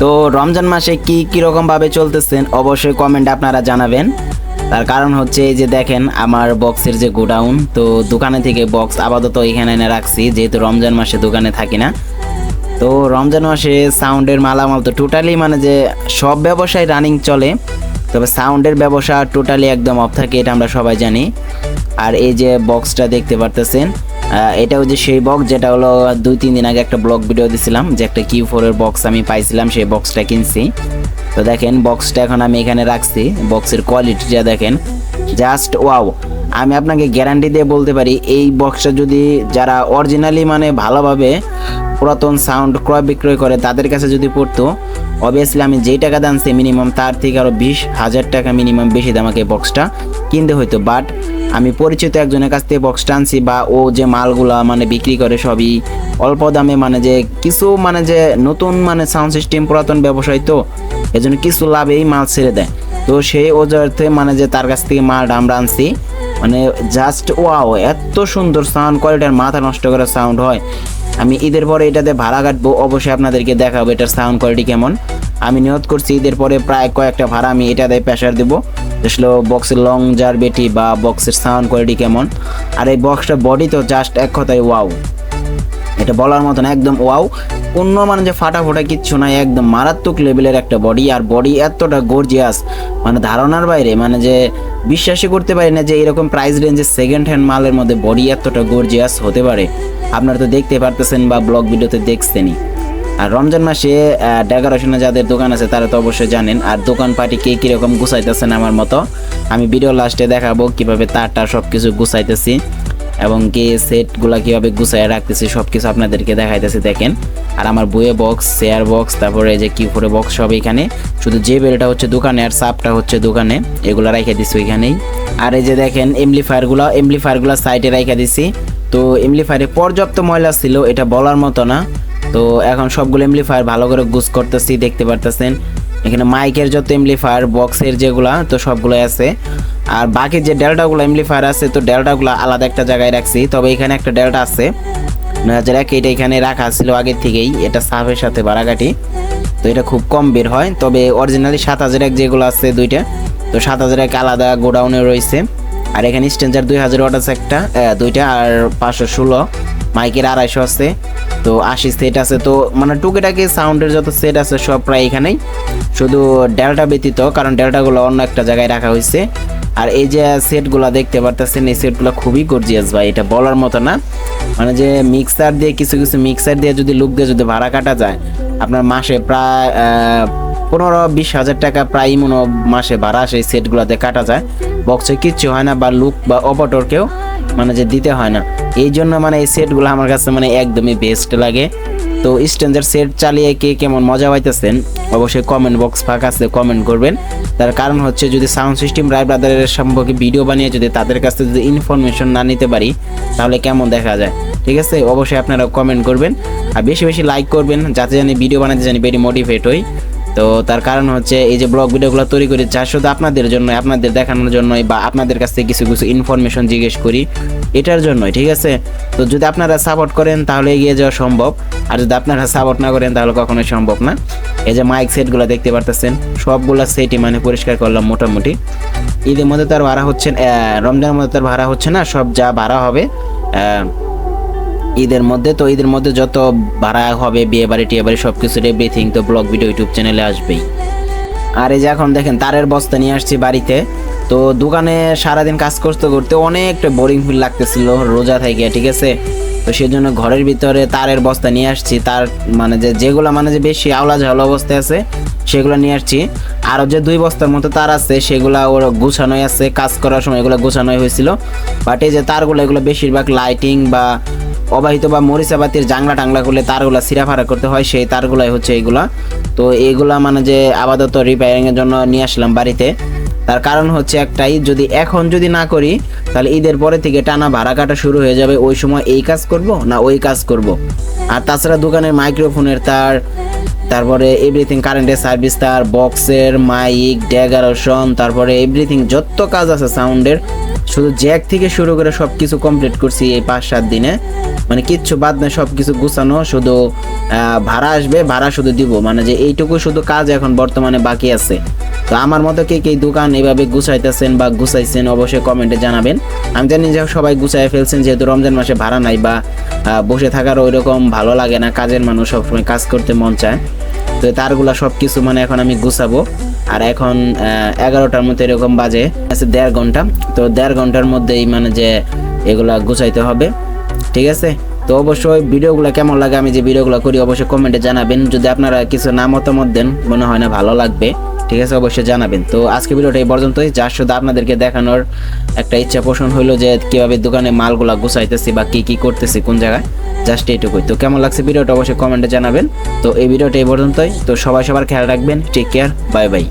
তো রমজান মাসে কি কীরকমভাবে চলতেছেন অবশ্যই কমেন্টে আপনারা জানাবেন। তার কারণ হচ্ছে এই যে দেখেন আমার বক্সের যে গোডাউন তো দোকানে থেকে বক্স আপাতত এখানে এনে রাখছি, যেহেতু রমজান মাসে দোকানে থাকি না। তো রমজান মাসে সাউন্ডের মালামাল তো টোটালি মানে যে সব ব্যবসায় রানিং চলে, তবে সাউন্ডের ব্যবসা টোটালি একদম অফ থাকে, এটা আমরা সবাই জানি। আর এই যে বক্সটা দেখতে পারতেছেন এটা হচ্ছে সেই বক্স যেটা হলো দুই, তিন দিন আগে একটা ব্লগ ভিডিও দিছিলাম যে একটা কিউ ফোরের বক্স আমি পাইছিলাম, সেই বক্সটা কিনছি। তো দেখেন বক্সটা এখন আমি এখানে রাখছি। বক্সের কোয়ালিটিটা দেখেন জাস্ট ওয়াও আমি আপনাকে গ্যারান্টি দিয়ে বলতে পারি, এই বক্সটা যদি যারা অরিজিনালি মানে ভালোভাবে পুরাতন সাউন্ড ক্রয় বিক্রয় করে তাদের কাছে যদি পড়তো অবভিয়াসলি আমি যেই টাকা দানছি মিনিমাম তার থেকে আরও বিশ হাজার টাকা মিনিমাম বেশি দামাকে বক্সটা কিনতে হইতো। বাট আমি পরিচিত একজনের কাছ থেকে বক্সটা আনছি বা ও যে মালগুলা মানে বিক্রি করে সবই অল্প দামে মানে যে কিছু মানে যে নতুন মানে সাউন্ড সিস্টেম পুরাতন ব্যবসায়ী তো, এজন্য কিছু লাভেই মাল ছেড়ে দেয়। তো সেই ওজার্থে মানে যে তার কাছ থেকে মালটা আমরা আনছি মানে জাস্ট ওয়াও এত সুন্দর সাউন্ড কোয়ালিটির মাথা নষ্ট করা সাউন্ড হয়। আমি ঈদের পরে এটাতে ভাড়া কাটবো, অবশ্যই আপনাদেরকে দেখাবো এটার সাউন্ড কোয়ালিটি কেমন। আমি নিয়ত করছি ঈদের পরে প্রায় কয়েকটা ভাড়া আমি এটাতে প্রেশার দেবো। আসলে বক্সের লং জার বেটি বা বক্সের সাউন্ড কোয়ালিটি কেমন। আর এই বক্সটা বডি তো জাস্ট এক কথায় ওয়াও এটা বলার মতন একদম ওয়াও অন্য মানে যে ফাটা ফোটা কিচ্ছু নাই, একদম মারাত্মক লেভেলের একটা বডি আর বডি এতটা গর্জিয়াস মানে ধারণার বাইরে মানে যে বিশ্বাসই করতে পারি না যে এরকম প্রাইস রেঞ্জের সেকেন্ড হ্যান্ড মালের মধ্যে বডি এতটা গর্জিয়াস হতে পারে। আপনারা তো দেখতে পারতেছেন বা ব্লগ ভিডিওতে দেখছেনই। আর রমজান মাসে ডেকোরেশনে যাদের দোকান আছে, তারা তো অবশ্যই জানেন, আর দোকান পার্টি কে কীরকম গুছাইতেছেন আমার মতো, আমি ভিডিও লাস্টে দেখাবো কীভাবে তারটা সব কিছু গুছাইতেছি। এবং কি সেটগুলা কীভাবে গুছাইয়ে রাখতেছি সব কিছু আপনাদেরকে দেখাইতেছি, দেখেন। আর আমার বইয়ে বক্স চেয়ার বক্স তারপরে এই যে কি করে বক্স সব এখানে। শুধু যে বেলটা হচ্ছে দোকানে আর সাপটা হচ্ছে দোকানে, এগুলো রেখে দিছি ওইখানেই। আর এই যে দেখেন এমপ্লিফায়ারগুলো এমপ্লিফায়ারগুলো সাইডে রেখে দিছি। তো এমপ্লিফায়ারে পর্যাপ্ত ময়লা ছিল, এটা বলার মতো না। তো এখন সবগুলো এমপ্লিফায়ার ভালো করে গুছ করতেছি, দেখতে পারতেছেন। এখানে মাইকের যত এমপ্লিফায়ার বক্সের যেগুলা, তো সবগুলোই আছে। আর বাকি যে ডেল্টাগুলো এমপ্লিফায়ার আছে, তো ডেল্টাগুলো আলাদা একটা জায়গায় রাখছি। তবে এখানে একটা ডেল্টা আছে। এক এটা এখানে রাখা ছিল আগের থেকেই? এটা সাফের সাথে বাড়াঘাটি তো এটা খুব কম বের হয়। তবে অরিজিনালি সাত হাজার এক যেগুলো আছে দুইটা, তো সাত হাজার এক আলাদা গোডাউনে রয়েছে। আর এখানে স্টেঞ্জার দুই হাজার ওয়াট আছে একটা দুইটা আর পাঁচশো ষোলো। মাইকের আড়াইশো আছে। তো আশি সেট আছে। তো মানে টুকিটাকি সাউন্ডের যত সেট আছে সব প্রায় এখানেই। শুধু ডেল্টা ব্যতীত, কারণ ডেল্টাগুলো অন্য একটা জায়গায় রাখা হয়েছে। আর এই যে সেটগুলো দেখতে পারতেছেন, এই সেটগুলো খুবই গর্জিয়াস ভাই, এটা বলার মতো না। মানে যে মিক্সার দিয়ে, কিছু কিছু মিক্সার দিয়ে যদি লুক দিয়ে যদি ভাড়া কাটা যায়, আপনার মাসে প্রায় পনেরো বিশ হাজার টাকা প্রায় মনে মাসে ভাড়া সেই সেটগুলোতে কাটা যায়। বক্সে কিচ্ছু হয় না বা লুক বা অপারেটরকেও মানে যে দিতে হয় না। এই জন্য মানে এই সেটগুলো আমার কাছে মানে একদমই বেস্ট লাগে। তো স্ট্যান্ডার সেট চালিয়ে কে কেমন মজা পাইতেছেন, অবশ্যই কমেন্ট বক্স ফাঁকা আছে কমেন্ট করবেন। তার কারণ হচ্ছে যদি সাউন্ড সিস্টেম রায় ব্রাদারের সম্পর্কে ভিডিও বানিয়ে যদি তাদের কাছ থেকে যদি ইনফরমেশন না নিতে পারি, তাহলে কেমন দেখা যায়? ঠিক আছে? অবশ্যই আপনারা কমেন্ট করবেন। আর বেশি বেশি লাইক করবেন, যাতে জানি ভিডিও বানাতে জানি বেশি মোটিভেট হই। তো তার কারণ হচ্ছে এই যে ব্লগ ভিডিওগুলো তৈরি করি যা শুধু আপনাদের জন্য আপনাদের দেখানোর জন্যই বা আপনাদের কাছ থেকে কিছু কিছু ইনফরমেশন জিজ্ঞেস করি, এটার জন্যই, ঠিক আছে? তো যদি আপনারা সাপোর্ট করেন, তাহলে এগিয়ে যাওয়া সম্ভব। আর যদি আপনারা সাপোর্ট না করেন, তাহলে কখনোই সম্ভব না। এই যে মাইক সেটগুলো দেখতে পারতেছেন, সবগুলো সেটই মানে পরিষ্কার করলাম মোটামুটি। ঈদের মধ্যে তার ভাড়া হচ্ছে রমজানের মধ্যে তার ভাড়া হচ্ছে না, সব যা ভাড়া হবে ঈদের মধ্যে, তো ঈদের মধ্যে যত ভাড়া হবে বিয়ে বাড়ি টিয়ে বাড়ি সব কিছুর এভরিথিং তো ব্লগ ভিডিও ইউটিউব চ্যানেলে আসবেই। আর এই যে এখন দেখেন, তারের বস্তা নিয়ে আসছি বাড়িতে। তো দোকানে সারাদিন কাজ করতে করতে অনেকটা বোরিং ফিল লাগতেছিল রোজা থেকে, ঠিক আছে? তো সেই জন্য ঘরের ভিতরে তারের বস্তা নিয়ে আসছি। তার মানে যে, যেগুলো মানে যে বেশি আওলা ঝাওলা অবস্থায় আছে, সেগুলো নিয়ে আসছি। আরও যে দুই বস্তার মতো তার আছে, সেগুলো ওর গুছানোই আছে, কাজ করার সময় এগুলো গুছানোই হয়েছিল। বাট এই যে তারগুলো, এগুলো বেশিরভাগ লাইটিং বা অবাহিত বা মরিচাবাতির জাংলা টাংলা করলে তারগুলা সিরাফারা করতে হয়, সেই তারগুলাই হচ্ছে এইগুলা তো এইগুলা মানে যে আপাতত রিপেয়ারিংয়ের জন্য নিয়ে আসলাম বাড়িতে। তার কারণ হচ্ছে একটাই, যদি এখন যদি না করি, তাহলে ঈদের পরে থেকে টানা ভাড়া কাটা শুরু হয়ে যাবে। ওই সময় এই কাজ করব না ওই কাজ করব? আর তাছাড়া দোকানের মাইক্রোফোনের তার, তারপরে এভরিথিং কারেন্টের সার্ভিস তার বক্সের মাইক ডেগারেশন তারপরে এভরিথিং যত কাজ আছে সাউন্ডের শুধু জ্যাক থেকে শুরু করে সব কিছু কমপ্লিট করছি এই পাঁচ সাত দিনে। মানে কিচ্ছু বাদ নেই সব কিছু গুছানো, শুধু ভাড়া আসবে, ভাড়া শুধু দিব। মানে যে এইটুকু শুধু কাজ এখন বর্তমানে বাকি আছে। তো আমার মতো কে কে দোকান এভাবে গুছাইতেছেন বা গুছাইছেন অবশ্যই কমেন্টে জানাবেন। আমি জানি যে সবাই গুছাই ফেলছেন, যেহেতু রমজান মাসে ভাড়া নাই বা বসে থাকার ওই রকম ভালো লাগে না, কাজের মানুষ সবসময় কাজ করতে মন চায়। তো তারগুলা সব কিছু মানে এখন আমি গুছাবো। আর এখন এগারোটার মতো এরকম বাজে, আছে দেড় ঘণ্টা। তো দেড় ঘণ্টার মধ্যেই মানে যে এগুলা গুছাইতে হবে, ঠিক আছে? তো অবশ্যই ভিডিওগুলো কেমন লাগে আমি যে ভিডিওগুলো করি, অবশ্যই কমেন্টে জানাবেন। যদি আপনারা কিছু না মতামত দেন, মনে হয় না ভালো লাগবে। ঠিক আছে, অবশ্যই জানাবেন। তো আজকে ভিডিওটা এই পর্যন্তই। যার শুধু আপনাদেরকে দেখানোর একটা ইচ্ছা পোষণ হলো যে কীভাবে দোকানে মালগুলা গুছাইতেছি বা কী কী করতেছি কোন জায়গায়, জাস্ট এইটুকুই। তো কেমন লাগছে ভিডিওটা অবশ্যই কমেন্টে জানাবেন। তো এই ভিডিওটা এই পর্যন্তই। তো সবাই সবার খেয়াল রাখবেন। Take care bye bye